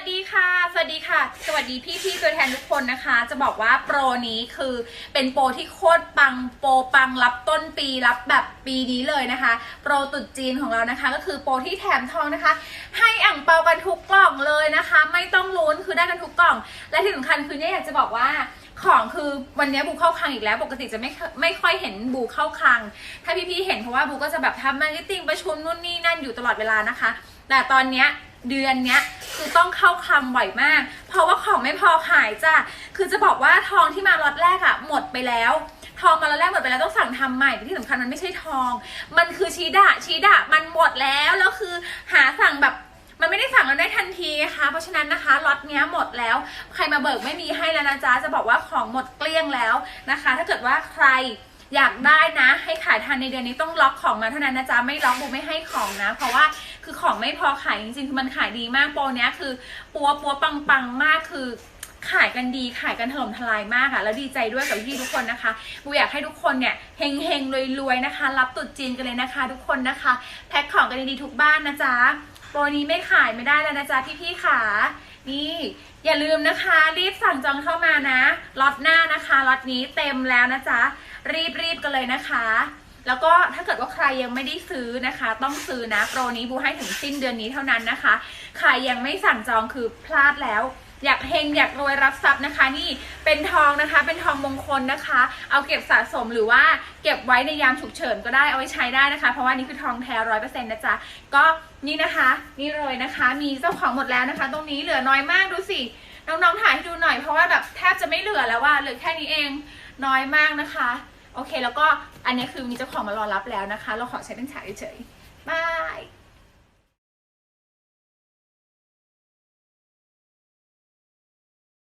สดีค่ะ สวัสดีค่ะ สวัสดีพี่พี่ๆตัวแทนทุกคนนะคะ จะบอกว่าโปรนี้คือเป็นโปรที่โคตรปังโปรปังรับต้นปีรับแบบปีนี้เลยนะคะ โปรตุดจีนของเรานะคะ ก็คือโปรที่แถมทองนะคะ ให้อ่างเปากันทุกกล่องเลยนะคะ ไม่ต้องลุ้นคือได้กันทุกกล่อง และที่สำคัญคือเนี่ยอยากจะบอกว่าของคือวันนี้บูเข้าคลังอีกแล้ว ปกติจะไม่ไม่ค่อยเห็นบูเข้าคลัง ถ้าพี่ๆเห็นเพราะว่าบูก็จะแบบทำมาร์เก็ตติ้งประชุมนู่นนี่นั่นอยู่ตลอดเวลานะคะ แต่ตอนเนี้ยเดือนเนี้ย คือต้องเข้าคลังบ่อยมาก เพราะว่าของไม่พอขายจ้ะคือจะบอกว่าทองที่มาล็อตแรกอะหมดไปแล้วทองมาล็อตแรกหมดไปแล้วต้องสั่งทำใหม่แต่ที่สำคัญมันไม่ใช่ทอง มันคือชีดะชีดะมันหมดแล้วแล้วคือหาสั่งแบบมันไม่ได้สั่งแล้วได้ทันทีนะคะเพราะฉะนั้นนะคะล็อตเนี้ยหมดแล้ว ใครมาเบิกไม่มีให้แล้วนะจ๊ะจะบอกว่าของหมดเกลี้ยงแล้วนะคะ ถ้าเกิดว่าใครอยากได้นะ ให้ขายทันในเดือนนี้ต้องล็อกของมาเท่านั้นนะจ๊ะไม่ล็อกบูไม่ให้ของนะ เพราะว่า คือของไม่พอขายจริงๆคือมันขายดีมากโปรเนี้ยคือปัวปัวปังปังมากคือขายกันดีขายกันถล่มทลายมากอะแล้วดีใจด้วยกับพี่ทุกคนนะคะบูอยากให้ทุกคนเนี่ยเฮงเฮงรวยรวยๆนะคะ รับตุดจีนกันเลยนะคะ ทุกคนนะคะ แพ็คของกันดีๆทุกบ้านนะจ๊ะโปรนี้ไม่ขายไม่ได้แล้วนะจ๊ะพี่ๆขานี่อย่าลืมนะคะ รีบสั่งจองเข้ามานะล็อตหน้านะคะล็อตนี้เต็มแล้วนะจ๊ะรีบๆกันเลยนะคะ แล้วก็ถ้าเกิดว่าใครยังไม่ได้ซื้อนะคะ ต้องซื้อนะโปรนี้บูให้ถึงสิ้นเดือนนี้เท่านั้นนะคะ ใครยังไม่สั่งจองคือพลาดแล้วอยากเฮงอยากรวยรับทรัพย์นะคะ นี่เป็นทองนะคะ เป็นทองมงคลนะคะ เอาเก็บสะสมหรือว่าเก็บไว้ในยามฉุกเฉินก็ได้เอาไว้ใช้ได้นะคะ เพราะว่านี่คือทองแท้ร้อยเปอร์เซ็นต์นะจ๊ะก็นี่นะคะ นี่เลยนะคะ มีเจ้าของหมดแล้วนะคะ ตรงนี้เหลือน้อยมากดูสิน้องๆถ่ายให้ดูหน่อยเพราะว่าแบบแทบจะไม่เหลือแล้วว่าเหลือแค่นี้เองน้อยมากนะคะ โอเค แล้วก็อันนี้คือมีเจ้าของมารอรับแล้วนะคะ เราขอใช้เป็นฉากเฉยๆบาย